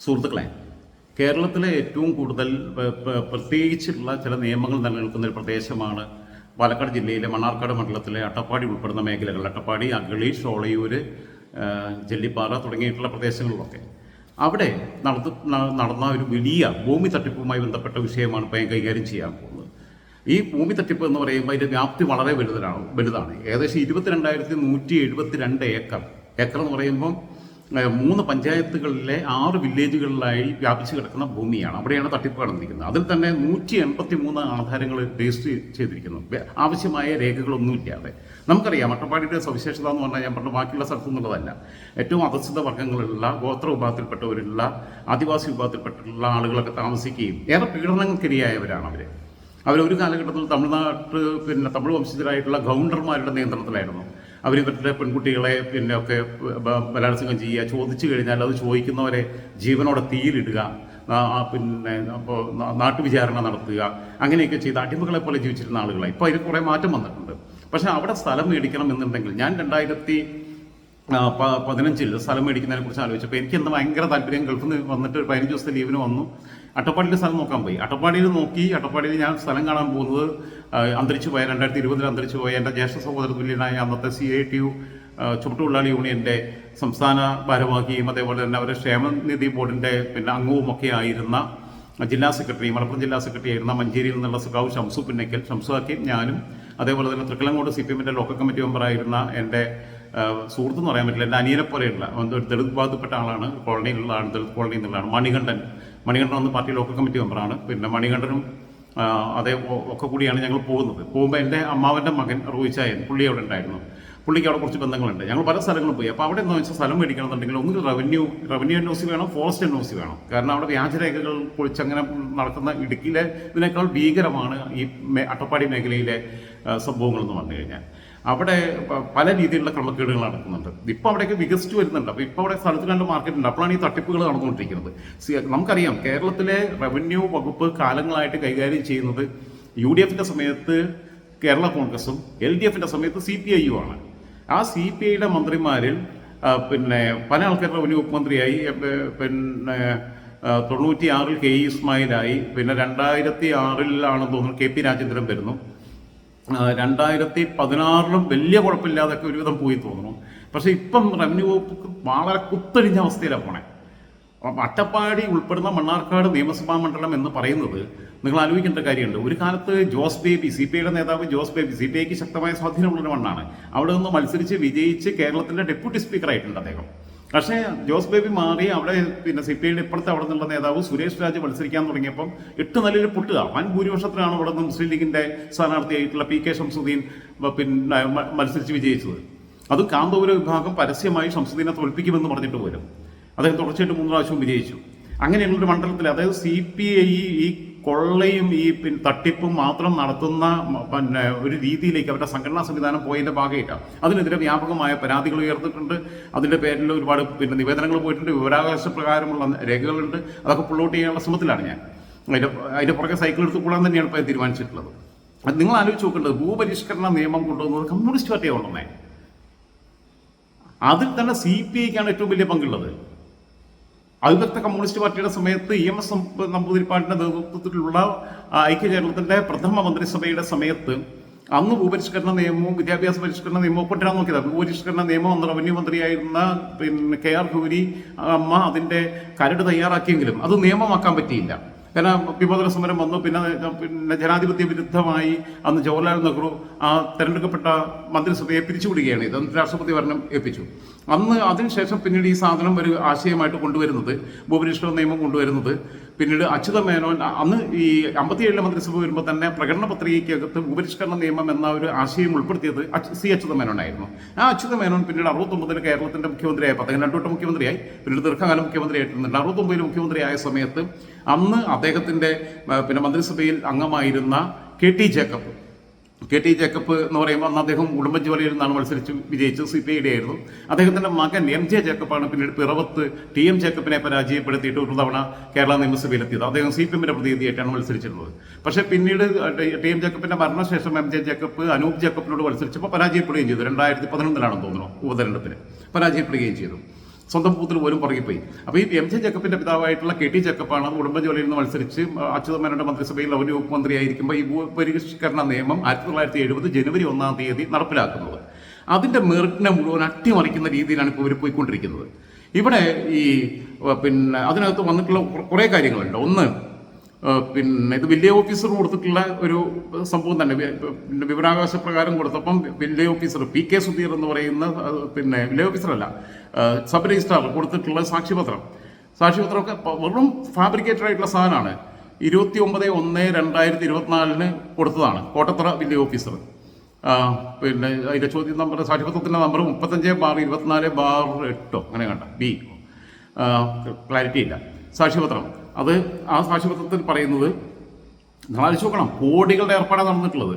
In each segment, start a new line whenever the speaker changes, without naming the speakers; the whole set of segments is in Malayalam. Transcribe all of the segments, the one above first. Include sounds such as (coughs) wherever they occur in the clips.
സുഹൃത്തുക്കളെ കേരളത്തിലെ ഏറ്റവും കൂടുതൽ പ്രത്യേകിച്ചുള്ള ചില നിയമങ്ങൾ നിലനിൽക്കുന്ന ഒരു പ്രദേശമാണ് പാലക്കാട് ജില്ലയിലെ മണ്ണാർക്കാട് മണ്ഡലത്തിലെ അട്ടപ്പാടി ഉൾപ്പെടുന്ന മേഖലകൾ. അട്ടപ്പാടി അഗളി ഷോളയൂര് ആ, ജെല്ലിപ്പാറ തുടങ്ങിയിട്ടുള്ള പ്രദേശങ്ങളിലൊക്കെ. അവിടെ നടത്ത നടന്ന ഒരു വലിയ ഭൂമി തട്ടിപ്പുമായി ബന്ധപ്പെട്ട വിഷയമാണ് ഇപ്പോൾ ഞാൻ കൈകാര്യം ചെയ്യാൻ പോകുന്നത്. ഈ ഭൂമി തട്ടിപ്പ് എന്ന് പറയുമ്പോൾ അതിന്റെ വ്യാപ്തി വളരെ വലുതാണ് വലുതാണ്. ഏകദേശം ഇരുപത്തിരണ്ടായിരത്തി നൂറ്റി എഴുപത്തി രണ്ട് ഏക്കർ. ഏക്കർ എന്ന് പറയുമ്പോൾ ഏഹ്, മൂന്ന് പഞ്ചായത്തുകളിലെ ആറ് വില്ലേജുകളിലായി വ്യാപിച്ചു കിടക്കുന്ന ഭൂമിയാണ്. അവിടെയാണ് തട്ടിപ്പ് നടന്നിരിക്കുന്നത് അതിൽ തന്നെ നൂറ്റി എൺപത്തി മൂന്ന് ആധാരങ്ങൾ രജിസ്റ്റർ ചെയ്തിരിക്കുന്നു. ആവശ്യമായ രേഖകളൊന്നുമില്ലാതെ നമുക്കറിയാം അട്ടപ്പാടിയുടെ സവിശേഷത എന്ന് പറഞ്ഞാൽ ഞാൻ പറഞ്ഞ ബാക്കിയുള്ള സ്ഥലത്തു നിന്നുള്ളതല്ല ഏറ്റവും അധസ്ഥിത വർഗങ്ങളിലുള്ള ഗോത്ര വിഭാഗത്തിൽപ്പെട്ടവരുള്ള ആദിവാസി വിഭാഗത്തിൽപ്പെട്ടുള്ള ആളുകളൊക്കെ താമസിക്കുകയും ഏറെ പീഡനങ്ങൾക്കിരയായവരാണ് അവർ അവരൊരു കാലഘട്ടത്തിൽ തമിഴ്നാട്ട് പിന്നെ തമിഴ് വംശജരായിട്ടുള്ള ഗൗണ്ടർമാരുടെ നിയന്ത്രണത്തിലായിരുന്നു. അവർ ഇവരുടെ പെൺകുട്ടികളെ പിന്നെ ഒക്കെ ബലാത്സംഗം ചെയ്യുക ചോദിച്ചു കഴിഞ്ഞാൽ അത് ചോദിക്കുന്നവരെ ജീവനോടെ തീയിലിടുക പിന്നെ അപ്പോൾ നാട്ടുവിചാരണ നടത്തുക അങ്ങനെയൊക്കെ ചെയ്ത് അടിമകളെ പോലെ ജീവിച്ചിരുന്ന ആളുകളെ ഇപ്പോൾ അതിൽ കുറേ മാറ്റം വന്നിട്ടുണ്ട്. പക്ഷേ അവിടെ സ്ഥലം മേടിക്കണം എന്നുണ്ടെങ്കിൽ ഞാൻ രണ്ടായിരത്തി പതിനഞ്ചിൽ സ്ഥലം മേടിക്കുന്നതിനെ കുറിച്ച് ആലോചിച്ചപ്പോൾ എനിക്ക് എന്താ ഭയങ്കര താല്പര്യം. ഗൾഫിൽ നിന്ന് വന്നിട്ട് പതിനഞ്ച് ദിവസത്തെ ലീവിന് വന്നു. അട്ടപ്പാടിയിൽ സ്ഥലം നോക്കാൻ പോയി. അട്ടപ്പാടിയിൽ നോക്കി അട്ടപ്പാടിയിൽ ഞാൻ സ്ഥലം കാണാൻ പോകുന്നത് അന്തരിച്ചു പോയ രണ്ടായിരത്തി ഇരുപതിൽ അന്തരിച്ചു പോയ എന്റെ ജ്യേഷ്ഠ സഹോദര തുല്യനായ അന്നത്തെ സി ഐ ടി യു ചുമട്ടുതൊഴിലാളി യൂണിയന്റെ സംസ്ഥാന ഭാരവാഹിയും അതേപോലെ തന്നെ അവരുടെ ക്ഷേമനിധി ബോർഡിന്റെ പിന്നെ അംഗവും ഒക്കെ ആയിരുന്ന ജില്ലാ സെക്രട്ടറി മലപ്പുറം ജില്ലാ സെക്രട്ടറി ആയിരുന്ന മഞ്ചേരിയിൽ നിന്നുള്ള സുഖാവ് ഷംസു പിന്നയ്ക്കൽ. ഷംസു ഞാനും അതേപോലെ തന്നെ തൃക്കലങ്ങോട് സി പി എമ്മിന്റെ ലോക്കൽ കമ്മിറ്റി മെമ്പറായിരുന്ന എന്റെ സുഹൃത്ത് എന്ന് പറയാൻ പറ്റില്ല എന്റെ അനിയനെ പോലെയുള്ള ഒരു ദളിത് വിഭാഗത്തിൽപ്പെട്ട ആളാണ് കോളനിയിലുള്ള ആൾ ദളിത് കോളനിയിൽ നിന്നുള്ളതാണ് മണികണ്ഠൻ. മണികണ്ഠൻ അന്ന് പാർട്ടി ലോക്കൽ കമ്മിറ്റി മെമ്പറാണ് പിന്നെ മണികണ്ഠനും അതേ ഒക്കെ കൂടിയാണ് ഞങ്ങൾ പോകുന്നത്. പോകുമ്പോൾ എന്റെ അമ്മാവന്റെ മകൻ റോയിച്ചായൻ പുള്ളി അവിടെ ഉണ്ടായിരുന്നു. പുള്ളിക്ക് അവിടെ കുറച്ച് ബന്ധങ്ങളുണ്ട്. ഞങ്ങൾ പല സ്ഥലങ്ങളും പോയി. അപ്പോൾ അവിടെ എന്താ വെച്ചാൽ സ്ഥലം മേടിക്കണമെന്നുണ്ടെങ്കിൽ ഒന്നുകിൽ റവന്യൂ റവന്യൂ എൻ വേണം ഫോറസ്റ്റ് എൻ വേണം. കാരണം അവിടെ വ്യാജരേഖകൾ പൊളിച്ചങ്ങനെ നടക്കുന്ന ഇടുക്കിയിലെ ഇതിനേക്കാൾ ഭീകരമാണ് ഈ അട്ടപ്പാടി മേഖലയിലെ സംഭവങ്ങൾ എന്ന് പറഞ്ഞു കഴിഞ്ഞാൽ. അവിടെ പല രീതിയിലുള്ള ക്രമക്കേടുകൾ നടക്കുന്നുണ്ട്. ഇപ്പോൾ അവിടേക്ക് വികസിച്ച് വരുന്നുണ്ട്. അപ്പോൾ ഇപ്പോൾ അവിടെ സ്ഥലത്ത് കണ്ട് മാർക്കറ്റ് ഉണ്ട്. അപ്പോഴാണ് ഈ തട്ടിപ്പുകൾ നടന്നുകൊണ്ടിരിക്കുന്നത്. നമുക്കറിയാം കേരളത്തിലെ റവന്യൂ വകുപ്പ് കാലങ്ങളായിട്ട് കൈകാര്യം ചെയ്യുന്നത് യു ഡി എഫിന്റെ സമയത്ത് കേരള കോൺഗ്രസും എൽ ഡി എഫിന്റെ സമയത്ത് സി പി ഐയും ആണ്. ആ സി പി ഐയുടെ മന്ത്രിമാരിൽ പിന്നെ പല ആൾക്കാർ റവന്യൂ വകുപ്പ് മന്ത്രിയായി. പിന്നെ തൊണ്ണൂറ്റി ആറിൽ കെ ഇസ്മായിലായി. പിന്നെ രണ്ടായിരത്തി ആറിലാണെന്ന് തോന്നുന്നു കെ പി രാജേന്ദ്രൻ വരുന്നു. രണ്ടായിരത്തി പതിനാറിലും വലിയ കുഴപ്പമില്ലാതൊക്കെ ഒരുവിധം പോയി തോന്നുന്നു. പക്ഷേ ഇപ്പം റവന്യൂ വകുപ്പ് വളരെ കുത്തഴിഞ്ഞ അവസ്ഥയിലാണ് പോണേ. അട്ടപ്പാടി ഉൾപ്പെടുന്ന മണ്ണാർക്കാട് നിയമസഭാ മണ്ഡലം എന്ന് പറയുന്നത് നിങ്ങൾ ആലോചിക്കേണ്ട കാര്യമുണ്ട്. ഒരു കാലത്ത് ജോസ് ബേബി സി പി ഐയുടെ നേതാവ് ജോസ് ബേബി സി പി ഐക്ക് ശക്തമായ സ്വാധീനമുള്ളൊരു മണ്ണാണ്. അവിടെ നിന്ന് മത്സരിച്ച് വിജയിച്ച് കേരളത്തിന്റെ ഡെപ്യൂട്ടി സ്പീക്കർ ആയിട്ടുണ്ട് അദ്ദേഹം. പക്ഷേ ജോസ് ബേബി മാറി അവിടെ പിന്നെ സി പി ഐയുടെ ഇപ്പോഴത്തെ അവിടെ നിന്നുള്ള നേതാവ് സുരേഷ് രാജ് മത്സരിക്കാൻ തുടങ്ങിയപ്പം എട്ട് നിലയിൽ പൊട്ടുക. വൻ ഭൂരിപക്ഷത്തിലാണ് അവിടെ നിന്ന് മുസ്ലിം ലീഗിന്റെ സ്ഥാനാർത്ഥിയായിട്ടുള്ള പി കെ ശംസുദ്ദീൻ പിന്നെ മത്സരിച്ച് വിജയിച്ചത്. അത് കാന്തപുര വിഭാഗം പരസ്യമായി ശംസുദ്ദീനെ തോൽപ്പിക്കുമെന്ന് പറഞ്ഞിട്ട് പോലും അദ്ദേഹം തുടർച്ചയായിട്ട് മൂന്ന് പ്രാവശ്യവും വിജയിച്ചു. അങ്ങനെയുള്ളൊരു മണ്ഡലത്തിൽ അതായത് സി പി ഐ ഈ കൊള്ളയും ഈ പിന്നെ തട്ടിപ്പും മാത്രം നടത്തുന്ന പിന്നെ ഒരു രീതിയിലേക്ക് അവരുടെ സംഘടനാ സംവിധാനം പോയതിന്റെ ഭാഗമായിട്ടാണ് അതിനെതിരെ വ്യാപകമായ പരാതികൾ ഉയർത്തിട്ടുണ്ട് അതിന്റെ പേരിൽ ഒരുപാട് പിന്നെ നിവേദനങ്ങൾ പോയിട്ടുണ്ട്. വിവരാവകാശ പ്രകാരമുള്ള രേഖകളുണ്ട്. അതൊക്കെ പുള്ളോട്ട് ചെയ്യാനുള്ള ശ്രമത്തിലാണ് ഞാൻ. അതിന്റെ അതിന്റെ പുറകെ സൈക്കിൾ എടുത്ത് കൂടാൻ തന്നെയാണ് ഇപ്പോൾ തീരുമാനിച്ചിട്ടുള്ളത്. നിങ്ങൾ ആലോചിച്ച് നോക്കേണ്ടത് ഭൂപരിഷ്കരണ നിയമം കൊണ്ടുവന്നത് കമ്മ്യൂണിസ്റ്റ് പാർട്ടിയാണ് കൊണ്ടുവന്നേ. അതിൽ തന്നെ സി പി ഐക്കാണ് ഏറ്റവും വലിയ പങ്കുള്ളത്. അവിഭക്ത കമ്മ്യൂണിസ്റ്റ് പാർട്ടിയുടെ സമയത്ത് ഇ എം എസ് നമ്പൂതിരിപ്പാടിന്റെ നേതൃത്വത്തിലുള്ള ഐക്യ കേരളത്തിന്റെ പ്രഥമ മന്ത്രിസഭയുടെ സമയത്ത് അന്ന് ഭൂപരിഷ്കരണ നിയമവും വിദ്യാഭ്യാസ പരിഷ്കരണ നിയമവും കൊണ്ടുവരാൻ നോക്കിയത്. ഭൂപരിഷ്കരണ നിയമം അന്ന് റവന്യൂ മന്ത്രിയായിരുന്ന പിന്നെ കെ ആർ ഗൗരി അമ്മ അതിന്റെ കരട് തയ്യാറാക്കിയെങ്കിലും അത് നിയമമാക്കാൻ പറ്റിയില്ല. കാരണം വിമോചന സമരം വന്നു പിന്നെ പിന്നെ ജനാധിപത്യ വിരുദ്ധമായി അന്ന് ജവഹർലാൽ നെഹ്റു ആ തെരഞ്ഞെടുക്കപ്പെട്ട മന്ത്രിസഭയെ പിരിച്ചുവിടുകയാണ്. ഇത് രാഷ്ട്രപതി ഭരണം ഏൽപ്പിച്ചു. അന്ന് അതിനുശേഷം പിന്നീട് ഈ സാധനം ഒരു ആശയമായിട്ട് കൊണ്ടുവരുന്നത് ഭൂപരിഷ്കരണ നിയമം കൊണ്ടുവരുന്നത്. പിന്നീട് അച്യുത മേനോൻ അന്ന് ഈ അമ്പത്തിയേഴിലെ മന്ത്രിസഭ വരുമ്പോൾ തന്നെ പ്രകടന പത്രികയ്ക്കകത്ത് ഭൂപരിഷ്കരണ നിയമം എന്ന ഒരു ആശയം ഉൾപ്പെടുത്തിയത് സി അച്യുത മേനോനായിരുന്നു. ആ അച്യുത മേനോൻ പിന്നീട് അറുപത്തൊമ്പതിൽ കേരളത്തിന്റെ മുഖ്യമന്ത്രിയായി അദ്ദേഹം രണ്ടുവട്ടം മുഖ്യമന്ത്രിയായി പിന്നീട് ദീർഘകാലം മുഖ്യമന്ത്രിയായിട്ടുണ്ട് അറുപത്തൊമ്പതിൽ മുഖ്യമന്ത്രിയായ സമയത്ത് അന്ന് അദ്ദേഹത്തിന്റെ പിന്നെ മന്ത്രിസഭയിൽ അംഗമായിരുന്ന K T Jacob. K T Jacob എന്ന് പറയുമ്പോൾ അന്ന് അദ്ദേഹം ഉടുമ്പൻചോലയിൽ നിന്നാണ് മത്സരിച്ച് വിജയിച്ചത് സി പി ഐയുടെ ആയിരുന്നു അദ്ദേഹത്തിന്റെ മകൻ എം ജെ ജേക്കബാണ് പിന്നീട് പിറവത്ത് ടി എം ജേക്കബിനെ പരാജയപ്പെടുത്തിയിട്ട് ഒരു തവണ കേരള നിയമസഭയിലെത്തിയത്. അദ്ദേഹം സി പി എമ്മിന്റെ പ്രതിനിധിയായിട്ടാണ് മത്സരിച്ചിരുന്നത്. പക്ഷേ പിന്നീട് ടി എം ജേക്കബിന്റെ മരണശേഷം എം ജെ ജേക്കബ് അനൂപ് ജേക്കബിനോട് മത്സരിച്ചപ്പോൾ പരാജയപ്പെടുകയും ചെയ്തു. രണ്ടായിരത്തി പതിനൊന്നിലാണെന്ന് തോന്നുന്നു ഉപതെരഞ്ഞെടുപ്പിന്. പരാജയപ്പെടുകയും ചെയ്തു. സ്വന്തം ബൂത്തിൽ പോലും പുറകിപ്പോയി. അപ്പോൾ ഈ എം ജെ ജക്കപ്പിന്റെ പിതാവായിട്ടുള്ള കെ ടി ജക്കപ്പാണ് ഉടുമ്പൻചോലയിൽ നിന്ന് മത്സരിച്ച് അച്യുതമേനോന്റെ മന്ത്രിസഭയിൽ അവന് ഉപമന്ത്രിയായിരിക്കുമ്പോൾ ഈ ഭൂപരിഷ്കരണ നിയമം ആയിരത്തി തൊള്ളായിരത്തി എഴുപത് ജനുവരി ഒന്നാം തീയതി നടപ്പിലാക്കുന്നത്. അതിന്റെ മെറിറ്റിനെ മുഴുവൻ അട്ടിമറിക്കുന്ന രീതിയിലാണ് ഇപ്പോൾ ഇവർ പോയിക്കൊണ്ടിരിക്കുന്നത്. ഇവിടെ ഈ പിന്നെ അതിനകത്ത് വന്നിട്ടുള്ള കുറേ കാര്യങ്ങളുണ്ട്. ഒന്ന് പിന്നെ ഇത് വില്ലേജ് ഓഫീസർ കൊടുത്തിട്ടുള്ള ഒരു സംഭവം തന്നെ. പിന്നെ വിവരാവകാശ പ്രകാരം കൊടുത്തപ്പം village officer P K Sudheer എന്ന് പറയുന്ന പിന്നെ വില്ലേജ് ഓഫീസറല്ല സബ് രജിസ്ട്രാർ കൊടുത്തിട്ടുള്ള സാക്ഷ്യപത്രം. സാക്ഷ്യപത്രമൊക്കെ വെറും ഫാബ്രിക്കേറ്റഡ് ആയിട്ടുള്ള സാധനമാണ്. ഇരുപത്തി ഒമ്പത് ഒന്ന് രണ്ടായിരത്തി ഇരുപത്തിനാലിന് കൊടുത്തതാണ്. കോട്ടത്തറ വില്ലേജ് ഓഫീസർ പിന്നെ അതിന്റെ ചോദ്യം നമ്പർ സാക്ഷ്യപത്രത്തിന്റെ നമ്പർ മുപ്പത്തഞ്ച് ബാർ ഇരുപത്തിനാല് ബാർ എട്ടോ. അങ്ങനെ കണ്ട. ബി ക്ലാരിറ്റി ഇല്ല. സാക്ഷ്യപത്രം. അത് ആ സാക്ഷ്യപത്രത്തിൽ പറയുന്നത് നിങ്ങൾ ചോക്കണം കോടികളുടെ ഏർപ്പാടാണ് നടന്നിട്ടുള്ളത്.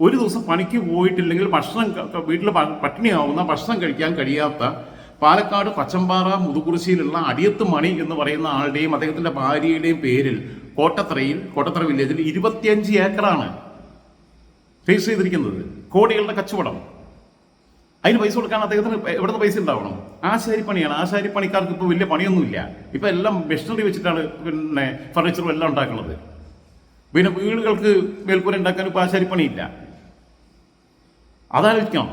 ഒരു ദിവസം പണിക്ക് പോയിട്ടില്ലെങ്കിൽ ഭക്ഷണം വീട്ടിൽ പട്ടിണിയാവുന്ന ഭക്ഷണം കഴിക്കാൻ കഴിയാത്ത പാലക്കാട് പച്ചമ്പാറ മുതുകുറിശ്ശിയിലുള്ള അടിയത്ത് മണി എന്ന് പറയുന്ന ആളുടെയും അദ്ദേഹത്തിന്റെ ഭാര്യയുടെയും പേരിൽ കോട്ടത്തറയിൽ കോട്ടത്തറ വില്ലേജിൽ ഇരുപത്തിയഞ്ച് ഏക്കറാണ് ഫേസ് ചെയ്തിരിക്കുന്നത്. കോടികളുടെ കച്ചവടം. അതിന് പൈസ കൊടുക്കാൻ അദ്ദേഹത്തിന് എവിടുന്ന് പൈസ ഉണ്ടാവണം? ആശാരിപ്പണിയാണ്. ആശാരിപ്പണിക്കാർക്ക് ഇപ്പോൾ വലിയ പണിയൊന്നുമില്ല. ഇപ്പൊ എല്ലാം മെഷീനറി വെച്ചിട്ടാണ് പിന്നെ ഫർണിച്ചറും എല്ലാം ഉണ്ടാക്കുന്നത്. പിന്നെ വീടുകൾക്ക് മേൽക്കൂര ഉണ്ടാക്കാൻ ഇപ്പോൾ ആശാരിപ്പണിയില്ല. അതാലോചിക്കണം.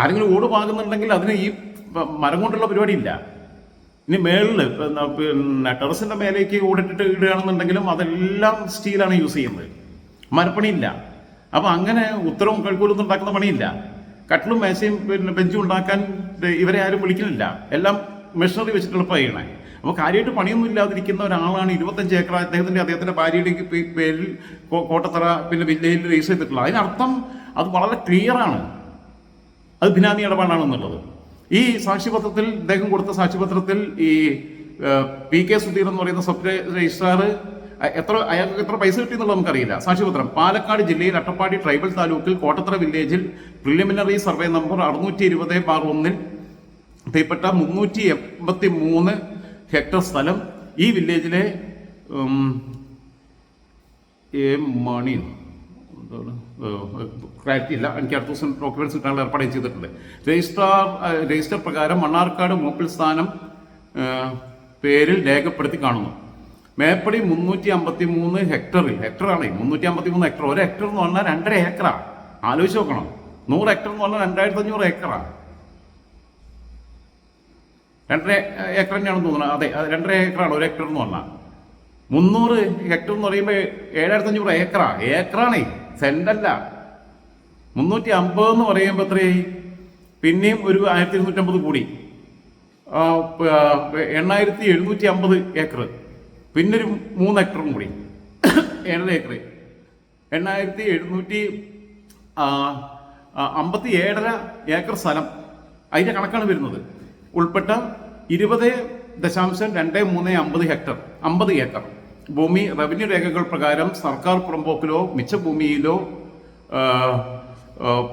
ആരെങ്കിലും ഓട് പാകുന്നുണ്ടെങ്കിൽ അതിന് ഈ മരം കൊണ്ടുള്ള പരിപാടിയില്ല. ഇനി മേളിൽ പിന്നെ ടെറസിന്റെ മേലേക്ക് ഓടിട്ടിട്ട് ഇടുകയാണെന്നുണ്ടെങ്കിലും അതെല്ലാം സ്റ്റീലാണ് യൂസ് ചെയ്യുന്നത്. മരപ്പണിയില്ല. അപ്പൊ അങ്ങനെ ഉത്തരവും കഴിക്കൂലൊന്നും ഉണ്ടാക്കുന്ന പണിയില്ല. കട്ടിലും മേശയും പിന്നെ ബെഞ്ചും ഉണ്ടാക്കാൻ ഇവരെ ആരും വിളിക്കുന്നില്ല. എല്ലാം മെഷീനറി വെച്ചിട്ട് എളുപ്പമാണ് ചെയ്യണേ അപ്പോൾ കാര്യമായിട്ട് പണിയൊന്നും ഇല്ലാതിരിക്കുന്ന ഒരാളാണ് ഇരുപത്തഞ്ച് ഏക്കർ അദ്ദേഹത്തിന്റെ അദ്ദേഹത്തിന്റെ ഭാര്യയുടെ പേരിൽ കോട്ടത്തറ പിന്നെ വില്ലയിൽ രജിസ്റ്റർ ചെയ്തിട്ടുള്ളത്. അതിനർത്ഥം അത് വളരെ ക്ലിയർ ആണ്. അത് ബിനാമി ഇടപാടാണെന്നുള്ളത്. ഈ സാക്ഷ്യപത്രത്തിൽ ഇദ്ദേഹം കൊടുത്ത സാക്ഷ്യപത്രത്തിൽ ഈ പി കെ സുധീർ എന്ന് പറയുന്ന സബ് രജിസ്ട്രാർ എത്ര അയാൾക്ക് എത്ര പൈസ കിട്ടി എന്നുള്ളത് നമുക്കറിയില്ല. സാക്ഷ്യപത്രം പാലക്കാട് ജില്ലയിൽ അട്ടപ്പാടി ട്രൈബൽ താലൂക്കിൽ കോട്ടത്തറ വില്ലേജിൽ പ്രിലിമിനറി സർവേ നമ്പർ അറുന്നൂറ്റി ഇരുപത് ബാർ ഒന്നിൽ പെയ്പ്പെട്ട മുന്നൂറ്റി എൺപത്തി മൂന്ന് ഹെക്ടർ സ്ഥലം ഈ വില്ലേജിലെ മണി. ക്ലാരിറ്റി ഇല്ല എനിക്ക് അടുത്ത ദിവസം ഡോക്യുമെന്റ്സ് കിട്ടാനുള്ള ഏർപ്പാട് ചെയ്തിട്ടുണ്ട്. രജിസ്ട്രാർ രജിസ്റ്റർ പ്രകാരം മണ്ണാർക്കാട് മൂപ്പിൽ സ്ഥാനം പേരിൽ രേഖപ്പെടുത്തി കാണുന്നു. മേപ്പടി മുന്നൂറ്റി അമ്പത്തി മൂന്ന് ഹെക്ടറിൽ ഹെക്ടറാണ് മുന്നൂറ്റി അമ്പത്തി മൂന്ന് ഹെക്ടർ. ഒരു ഹെക്ടർ എന്ന് പറഞ്ഞാൽ രണ്ടര ഏക്കറാണ് ആലോചിച്ച് നോക്കണം. നൂറ് ഹെക്ടർ എന്ന് പറഞ്ഞാൽ രണ്ടായിരത്തി അഞ്ഞൂറ് ഏക്കറാണ് രണ്ടര ഏക്കർ തന്നെയാണെന്ന് തോന്നുന്നത് അതെ രണ്ടര ഏക്കറാണ് ഒരു ഹെക്ടർ എന്ന് പറഞ്ഞാൽ. മുന്നൂറ് ഹെക്ടർ എന്ന് പറയുമ്പോൾ ഏഴായിരത്തി അഞ്ഞൂറ് ഏക്കറാണ് ഏക്കറാണേ. സെന്റല്ല മുന്നൂറ്റി അമ്പത് എന്ന് പറയുമ്പോൾ എത്രയായി? പിന്നെയും ഒരു ആയിരത്തി ഇരുന്നൂറ്റമ്പത് കൂടി. എണ്ണായിരത്തി എഴുന്നൂറ്റി അമ്പത് ഏക്കർ പിന്നൊരു മൂന്ന് ഏക്കറും കൂടി. ഏഴര ഏക്കർ എണ്ണായിരത്തി എഴുന്നൂറ്റി അമ്പത്തി ഏഴര ഏക്കർ സ്ഥലം. അതിന്റെ കണക്കാണ് വരുന്നത്. ഉൾപ്പെട്ട ഇരുപത് ദശാംശം രണ്ട് മൂന്ന് അമ്പത് ഹെക്ടർ. അമ്പത് ഏക്കർ. ഭൂമി റവന്യൂ രേഖകൾ പ്രകാരം സർക്കാർ പുറമ്പോക്കിലോ മിച്ചഭൂമിയിലോ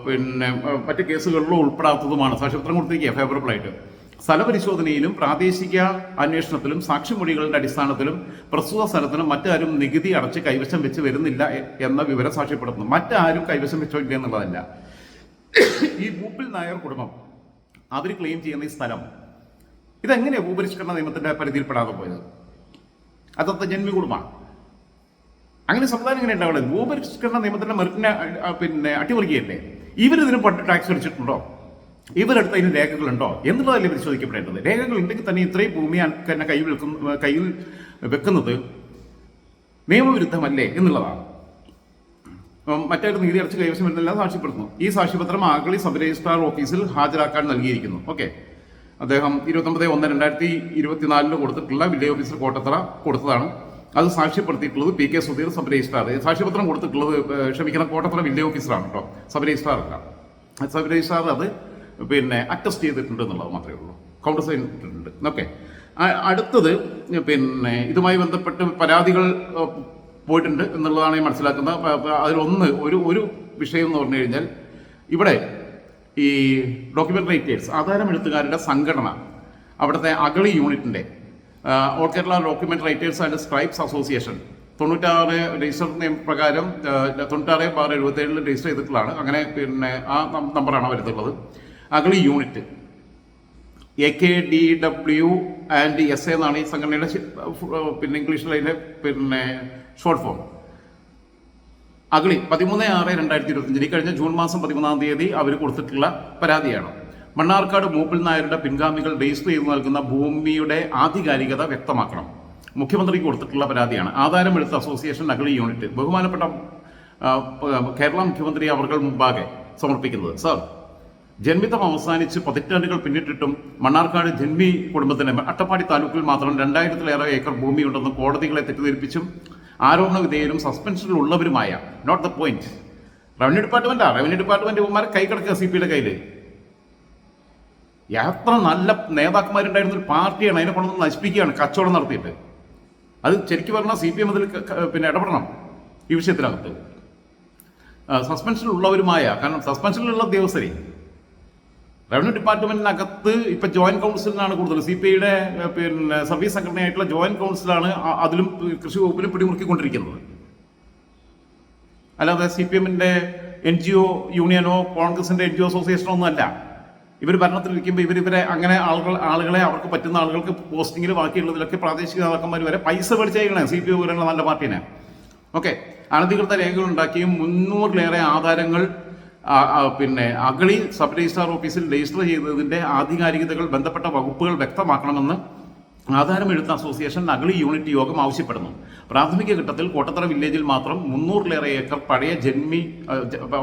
പിന്നെ മറ്റ് കേസുകളിലോ ഉൾപ്പെടാത്തതുമാണ്. സാക്ഷ്യപത്രം കൊടുത്തിരിക്കുക ഫേവറബിൾ ആയിട്ട്. സ്ഥലപരിശോധനയിലും പ്രാദേശിക അന്വേഷണത്തിലും സാക്ഷിമൊഴികളുടെ അടിസ്ഥാനത്തിലും പ്രസ്തുത സ്ഥലത്തിന് മറ്റാരും നികുതി അടച്ച് കൈവശം വെച്ച് വരുന്നില്ല എന്ന വിവരം സാക്ഷ്യപ്പെടുത്തുന്നു. മറ്റാരും കൈവശം വെച്ചോ ഇല്ല എന്നുള്ളതല്ല. ഈ ഭൂപ്പിൽ നായർ കുടുംബം അവർ ക്ലെയിം ചെയ്യുന്ന ഈ സ്ഥലം ഇതെങ്ങനെയാണ് ഭൂപരിഷ്കരണ നിയമത്തിന്റെ പരിധിയിൽപ്പെടാതെ പോയത്? അതത്തെ ജന്മി കുടുംബമാണ് അങ്ങനെ സംവിധാനം ഇങ്ങനെ ഉണ്ടാവുള്ളത് ഭൂപരിഷ്കരണ നിയമത്തിന്റെ മെറിറ്റിനെ പിന്നെ അട്ടിമറിക്കുകയല്ലേ? ഇവരിതിന് ടാക്സ് അടിച്ചിട്ടുണ്ടോ ഇവരെടുത്ത് അതിന് രേഖകളുണ്ടോ? എന്നുള്ളതല്ലേ പരിശോധിക്കപ്പെടേണ്ടത്. രേഖകൾ ഉണ്ടെങ്കിൽ തന്നെ ഇത്രയും ഭൂമി തന്നെ കയ്യിൽ വെക്കുന്ന കയ്യിൽ വെക്കുന്നത് നിയമവിരുദ്ധമല്ലേ എന്നുള്ളതാണ്. മറ്റൊരു നീതി അടച്ച് കൈവശം വരുന്നില്ല സാക്ഷ്യപ്പെടുത്തുന്നു. ഈ സാക്ഷ്യപത്രം ആഗളി സബ് രജിസ്ട്രാർ ഓഫീസിൽ ഹാജരാക്കാൻ നൽകിയിരിക്കുന്നു. ഓക്കെ. അദ്ദേഹം ഇരുപത്തൊമ്പത് ഒന്ന് രണ്ടായിരത്തി ഇരുപത്തിനാലിന് കൊടുത്തിട്ടുള്ള വില്ലേജ് ഓഫീസർ കോട്ടത്തറ കൊടുത്തതാണ്. അത് സാക്ഷ്യപ്പെടുത്തിയിട്ടുള്ളത് P K Sudheer sub registrar സാക്ഷ്യപത്രം കൊടുത്തിട്ടുള്ളത് ക്ഷമിക്കണം കോട്ടത്തറ വില്ലേജ് ഓഫീസറാണ് കേട്ടോ. സബ് രജിസ്ട്രാർ അല്ല സബ് രജിസ്ട്രാർ അത് പിന്നെ അറ്റസ്റ്റ് ചെയ്തിട്ടുണ്ട് എന്നുള്ളത് മാത്രമേ ഉള്ളൂ. കൗണ്ടർ സൈൻ ഇട്ടിട്ടുണ്ട് ഓക്കെ അടുത്തത് പിന്നെ ഇതുമായി ബന്ധപ്പെട്ട് പരാതികൾ പോയിട്ടുണ്ട് എന്നുള്ളതാണ് മനസ്സിലാക്കുന്നത്. അതിലൊന്ന് ഒരു ഒരു വിഷയം എന്ന് പറഞ്ഞു കഴിഞ്ഞാൽ ഇവിടെ ഈ ഡോക്യുമെന്റ് റൈറ്റേഴ്സ് ആധാരമെഴുത്തുകാരുടെ സംഘടന അവിടുത്തെ അഗളി യൂണിറ്റിന്റെ ആ, all Kerala document writers and scribes association തൊണ്ണൂറ്റാറ് രജിസ്റ്റർ നിയമ പ്രകാരം തൊണ്ണൂറ്റാറ് ബാർ എഴുപത്തി ഏഴിൽ രജിസ്റ്റർ ചെയ്തിട്ടുള്ളതാണ്. അങ്ങനെ പിന്നെ ആ നമ്പറാണ് വരുന്നുള്ളത് Agali unit A K D W and S എന്നാണ് ഈ സംഘടനയുടെ പിന്നെ അതിന്റെ പിന്നെ ഷോർട്ട് ഫോം അഗളി പതിമൂന്ന് ആറ് രണ്ടായിരത്തി ഇരുപത്തിയഞ്ചിന് കഴിഞ്ഞ ജൂൺ മാസം പതിമൂന്നാം തീയതി അവർ കൊടുത്തിട്ടുള്ള പരാതിയാണ്. മണ്ണാർക്കാട് മൂപ്പിൽ നായരുടെ പിൻഗാമികൾ രജിസ്റ്റർ ചെയ്ത് നൽകുന്ന ഭൂമിയുടെ ആധികാരികത വ്യക്തമാക്കണം. മുഖ്യമന്ത്രിക്ക് കൊടുത്തിട്ടുള്ള പരാതിയാണ്. ആധാരമെടുത്ത അസോസിയേഷൻ അഗളി യൂണിറ്റ്. ബഹുമാനപ്പെട്ട കേരള മുഖ്യമന്ത്രി അവർകൾ മുമ്പാകെ സമർപ്പിക്കുന്നത്. സർ ജന്മിത്തം അവസാനിച്ച് പതിറ്റാണ്ടുകൾ പിന്നിട്ടിട്ടും മണ്ണാർക്കാട് ജന്മി കുടുംബത്തിന് അട്ടപ്പാടി താലൂക്കിൽ മാത്രം രണ്ടായിരത്തിലേറെ ഏക്കർ ഭൂമിയുണ്ടെന്ന് കോടതികളെ തെറ്റിദ്ധരിപ്പിച്ചും ആരോപണ വിധേയരും സസ്പെൻഷനിലുള്ളവരുമായ നോട്ട് ദ പോയിന്റ് റവന്യൂ ഡിപ്പാർട്ട്മെന്റാ റവന്യൂ ഡിപ്പാർട്ട്മെന്റ് ഇവന്മാരെ കൈ കിടക്കുക സി പിയുടെ കയ്യിൽ എത്ര നല്ല നേതാക്കന്മാരുണ്ടായിരുന്ന ഒരു പാർട്ടിയാണ് അതിനെ കൊണ്ടൊന്ന് നശിപ്പിക്കുകയാണ് കച്ചവടം നടത്തിയിട്ട്. അത് ശരിക്കും പറഞ്ഞാൽ സി പി എം അതിൽ പിന്നെ ഇടപെടണം ഈ വിഷയത്തിനകത്ത്. സസ്പെൻഷനിലുള്ളവരുമായ കാരണം സസ്പെൻഷനിലുള്ള ഉദ്യോഗസ്ഥരെ റവന്യൂ ഡിപ്പാർട്ട്മെന്റിനകത്ത് ഇപ്പൊ ജോയിന്റ് കൗൺസിലിനാണ് കൂടുതൽ. സി പി ഐയുടെ പിന്നെ സർവീസ് സംഘടനയായിട്ടുള്ള ജോയിന്റ് കൗൺസിലാണ് അതിലും കൃഷി വകുപ്പിലും പിടിമുറുക്കിക്കൊണ്ടിരിക്കുന്നത്. അല്ലാതെ സി പി എമ്മിന്റെ എൻ ജി ഒ യൂണിയനോ കോൺഗ്രസിന്റെ എൻ ജി ഒ അസോസിയേഷനോ ഒന്നും അല്ല ഇവർ ഭരണത്തിലിരിക്കുമ്പോൾ ഇവർ ഇവരെ അങ്ങനെ ആളുകൾ ആളുകളെ അവർക്ക് പറ്റുന്ന ആളുകൾക്ക് പോസ്റ്റിങ്ങിൽ ബാക്കിയുള്ളതിലൊക്കെ പ്രാദേശിക നേതാക്കന്മാർ വരെ പൈസ മേടിച്ചേക്കണേ സി പി ഐ പോലുള്ള നല്ല പാർട്ടീനെ. ഓക്കെ അനധികൃത രേഖകൾ ഉണ്ടാക്കിയും മുന്നൂറിലേറെ ആധാരങ്ങൾ പിന്നെ അഗളി സബ് രജിസ്ട്രാർ ഓഫീസിൽ രജിസ്റ്റർ ചെയ്തതിന്റെ ആധികാരികതകൾ ബന്ധപ്പെട്ട വകുപ്പുകൾ വ്യക്തമാക്കണമെന്ന് ആധാരമെഴുത്ത് അസോസിയേഷൻ അഗളി യൂണിറ്റ് യോഗം ആവശ്യപ്പെടുന്നു. പ്രാഥമിക ഘട്ടത്തിൽ കോട്ടത്തറ വില്ലേജിൽ മാത്രം മുന്നൂറിലേറെ ഏക്കർ പഴയ ജന്മി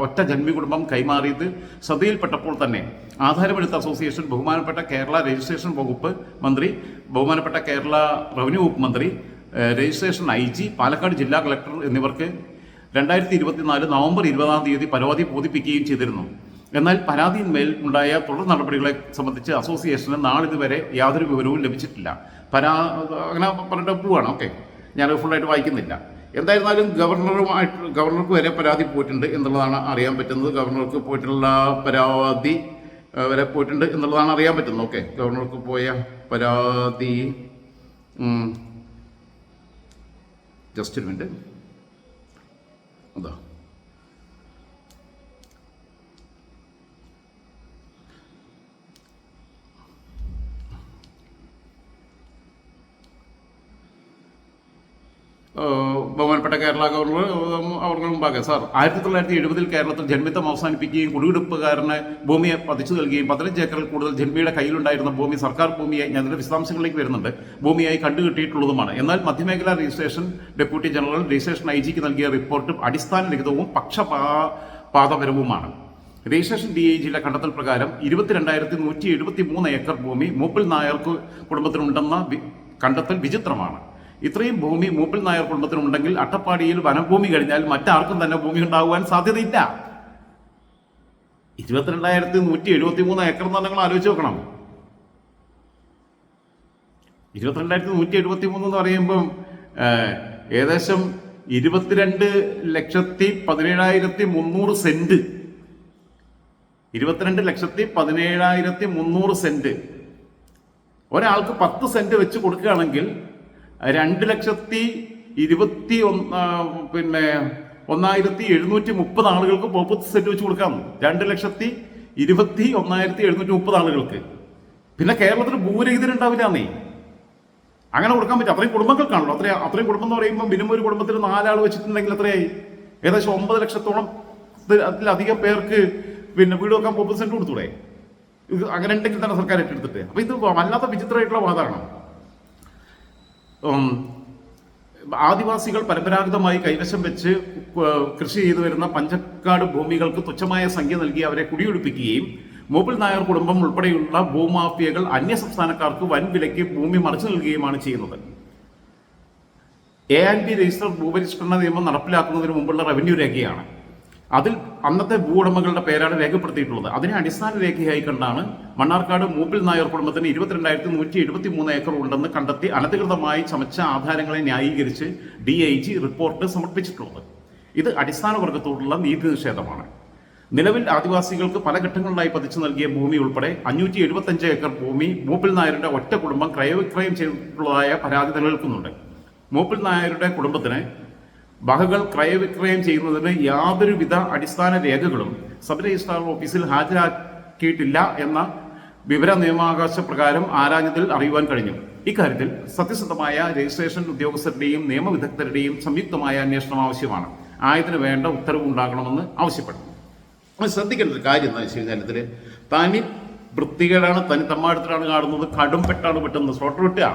ഒറ്റ ജന്മി കുടുംബം കൈമാറിയത് ശ്രദ്ധയിൽപ്പെട്ടപ്പോൾ തന്നെ ആധാരമെഴുത്ത് അസോസിയേഷൻ ബഹുമാനപ്പെട്ട കേരള രജിസ്ട്രേഷൻ വകുപ്പ് മന്ത്രി ബഹുമാനപ്പെട്ട കേരള റവന്യൂ വകുപ്പ് മന്ത്രി രജിസ്ട്രേഷൻ ഐ ജി പാലക്കാട് ജില്ലാ കളക്ടർ എന്നിവർക്ക് രണ്ടായിരത്തി ഇരുപത്തിനാല് നവംബർ ഇരുപതാം തീയതി പരാതി ബോധിപ്പിക്കുകയും ചെയ്തിരുന്നു. എന്നാൽ പരാതിയിന്മേൽ ഉണ്ടായ തുടർ നടപടികളെ സംബന്ധിച്ച് അസോസിയേഷന് നാളിതുവരെ യാതൊരു വിവരവും ലഭിച്ചിട്ടില്ല. പരാ അങ്ങനെ പറഞ്ഞിട്ട് പോവാണ്. ഓക്കെ. ഞാൻ ഫുള്ളായിട്ട് വായിക്കുന്നില്ല. എന്തായിരുന്നാലും ഗവർണറുമായിട്ട് ഗവർണർക്ക് വരെ പരാതി പോയിട്ടുണ്ട് എന്നുള്ളതാണ് അറിയാൻ പറ്റുന്നത്. ഗവർണർക്ക് പോയിട്ടുള്ള പരാതി വരെ പോയിട്ടുണ്ട് എന്നുള്ളതാണ് അറിയാൻ പറ്റുന്നത്. ഓക്കെ. ഗവർണർക്ക് പോയ പരാതി ജസ്റ്റ് ഒരു മിനിറ്റ്. അതാ ബഹുമാനപ്പെട്ട കേരള ഗവർണർ അവർക്ക് മുമ്പാകെ. സാർ ആയിരത്തി തൊള്ളായിരത്തി എഴുപതിൽ കേരളത്തിൽ ജന്മിത്തം അവസാനിപ്പിക്കുകയും കുടിയെടുപ്പുകാരന് ഭൂമിയെ പതിച്ചു നൽകുകയും പതിനഞ്ച് ഏക്കറിൽ കൂടുതൽ ജന്മിയുടെ കയ്യിലുണ്ടായിരുന്ന ഭൂമി സർക്കാർ ഭൂമിയായി അതിന്റെ വിശദാംശങ്ങളിലേക്ക് വരുന്നുണ്ട്. ഭൂമിയായി കണ്ടുകിട്ടിയിട്ടുള്ളതുമാണ്. എന്നാൽ മധ്യമേഖലാ registration deputy general registration I ജിക്ക് നൽകിയ റിപ്പോർട്ട് അടിസ്ഥാനരഹിതവും പക്ഷപാതപരവുമാണ്. രജിസ്ട്രേഷൻ ഡി ഐ ജിയുടെ കണ്ടെത്തൽ പ്രകാരം ഇരുപത്തിരണ്ടായിരത്തി നൂറ്റി എഴുപത്തി മൂന്ന് ഏക്കർ ഭൂമി മൂപ്പിൽ നായർക്ക് കുടുംബത്തിനുണ്ടെന്ന കണ്ടെത്തൽ വിചിത്രമാണ്. ഇത്രയും ഭൂമി മൂപ്പിൽ നായർ കുടുംബത്തിനുണ്ടെങ്കിൽ അട്ടപ്പാടിയിൽ വനഭൂമി കഴിഞ്ഞാൽ മറ്റാർക്കും തന്നെ ഭൂമി ഉണ്ടാകുവാൻ സാധ്യതയില്ല. ഇരുപത്തിരണ്ടായിരത്തി നൂറ്റി എഴുപത്തി മൂന്ന് ഏക്കർ എന്ന് നിങ്ങൾ ആലോചിച്ച് നോക്കണം. ഇരുപത്തിരണ്ടായിരത്തി നൂറ്റി എഴുപത്തി മൂന്ന് എന്ന് പറയുമ്പം ഏകദേശം ഇരുപത്തിരണ്ട് ലക്ഷത്തി പതിനേഴായിരത്തി മുന്നൂറ് സെന്റ്. ഇരുപത്തിരണ്ട് ലക്ഷത്തി പതിനേഴായിരത്തി മുന്നൂറ് സെന്റ്. ഒരാൾക്ക് പത്ത് സെന്റ് വെച്ച് കൊടുക്കുകയാണെങ്കിൽ രണ്ട് ലക്ഷത്തി ഇരുപത്തി ഒന്ന് പിന്നെ ഒന്നായിരത്തി എഴുന്നൂറ്റി മുപ്പത് ആളുകൾക്ക് പോപ്പത്ത് സെറ്റ് വെച്ച് കൊടുക്കാം. രണ്ട് ലക്ഷത്തി ഇരുപത്തി ഒന്നായിരത്തി എഴുന്നൂറ്റി മുപ്പത് ആളുകൾക്ക്. പിന്നെ കേരളത്തിൽ ഭൂരഹിതരുണ്ടാവില്ല നീ അങ്ങനെ കൊടുക്കാൻ പറ്റും. അത്രയും കുടുംബങ്ങൾക്കാണല്ലോ. അത്രയും അത്രയും കുടുംബം എന്ന് പറയുമ്പോൾ മിനിമം ഒരു കുടുംബത്തിൽ നാലാൾ വെച്ചിട്ടുണ്ടെങ്കിൽ അത്രയായി ഏകദേശം ഒമ്പത് ലക്ഷത്തോളം അതിലധികം പേർക്ക് പിന്നെ വീട് വെക്കാൻ പോപ്പത്ത് സെന്റ് കൊടുത്തൂടെ? ഇത് അങ്ങനെ ഉണ്ടെങ്കിൽ തന്നെ സർക്കാർ ഏറ്റെടുത്തിട്ട്. അപ്പൊ ഇത് വല്ലാത്ത വിചിത്രമായിട്ടുള്ള വാദമാണ് ആദിവാസികൾ പരമ്പരാഗതമായി കൈവശം വെച്ച് കൃഷി ചെയ്തു വരുന്ന പഞ്ചക്കാട് ഭൂമികൾക്ക് തുച്ഛമായ സംഖ്യ നൽകി അവരെ കുടിയൊഴിപ്പിക്കുകയും മോബിൾ നായർ കുടുംബം ഉൾപ്പെടെയുള്ള ഭൂമാഫിയകൾ അന്യസംസ്ഥാനക്കാർക്ക് വൻ വിലയ്ക്ക് ഭൂമി മറിച്ചു നൽകുകയുമാണ് ചെയ്യുന്നത്. എ ആൻഡ് ബി രജിസ്റ്റർ ഭൂപരിഷ്കരണ നിയമം നടപ്പിലാക്കുന്നതിന് മുമ്പുള്ള റവന്യൂ രേഖയാണ്. അതിൽ അന്നത്തെ ഭൂവുടമകളുടെ പേരാണ് രേഖപ്പെടുത്തിയിട്ടുള്ളത്. അതിനെ അടിസ്ഥാന രേഖയായി കണ്ടാണ് മണ്ണാർക്കാട് മൂപ്പിൽ നായർ കുടുംബത്തിന് ഇരുപത്തിരണ്ടായിരത്തി നൂറ്റി എഴുപത്തി മൂന്ന് ഏക്കർ ഉണ്ടെന്ന് കണ്ടെത്തി അനധികൃതമായി ചമച്ച ആധാരങ്ങളെ ന്യായീകരിച്ച് ഡി ഐ ജി റിപ്പോർട്ട് സമർപ്പിച്ചിട്ടുള്ളത്. ഇത് അടിസ്ഥാന വർഗത്തോടുള്ള നീതി നിഷേധമാണ് നിലവിൽ ആദിവാസികൾക്ക് പല ഘട്ടങ്ങളിലായി പതിച്ചു നൽകിയ ഭൂമി ഉൾപ്പെടെ അഞ്ഞൂറ്റി എഴുപത്തഞ്ച് ഏക്കർ ഭൂമി മൂപ്പിൽ നായരുടെ ഒറ്റ കുടുംബം ക്രയവിക്രയം ചെയ്തിട്ടുള്ളതായ പരാതി നിലനിൽക്കുന്നുണ്ട്. മൂപ്പിൽ നായരുടെ കുടുംബത്തിന് വകകൾ ക്രയവിക്രയം ചെയ്യുന്നതിന് യാതൊരുവിധ അടിസ്ഥാന രേഖകളും സബ് രജിസ്ട്രാർ ഓഫീസിൽ ഹാജരാക്കിയിട്ടില്ല എന്ന വിവര നിയമാവകാശ പ്രകാരം ആരാഞ്ഞതിൽ അറിയുവാൻ കഴിഞ്ഞു. ഇക്കാര്യത്തിൽ സത്യസന്ധമായ രജിസ്ട്രേഷൻ ഉദ്യോഗസ്ഥരുടെയും നിയമവിദഗ്ധരുടെയും സംയുക്തമായ അന്വേഷണം ആവശ്യമാണ്. ആയതിനു വേണ്ട ഉത്തരവ് ഉണ്ടാകണമെന്ന് ആവശ്യപ്പെട്ടു. ശ്രദ്ധിക്കേണ്ട ഒരു കാര്യം എന്താ വെച്ച് കഴിഞ്ഞാൽ ഇതിൽ തനി വൃത്തികേടാണ് തനി തമ്മാടത്തിലാണ് കാണുന്നത് കടും പെട്ടാണ് പെട്ടെന്ന് സ്ലോട്ടർ വെട്ടുക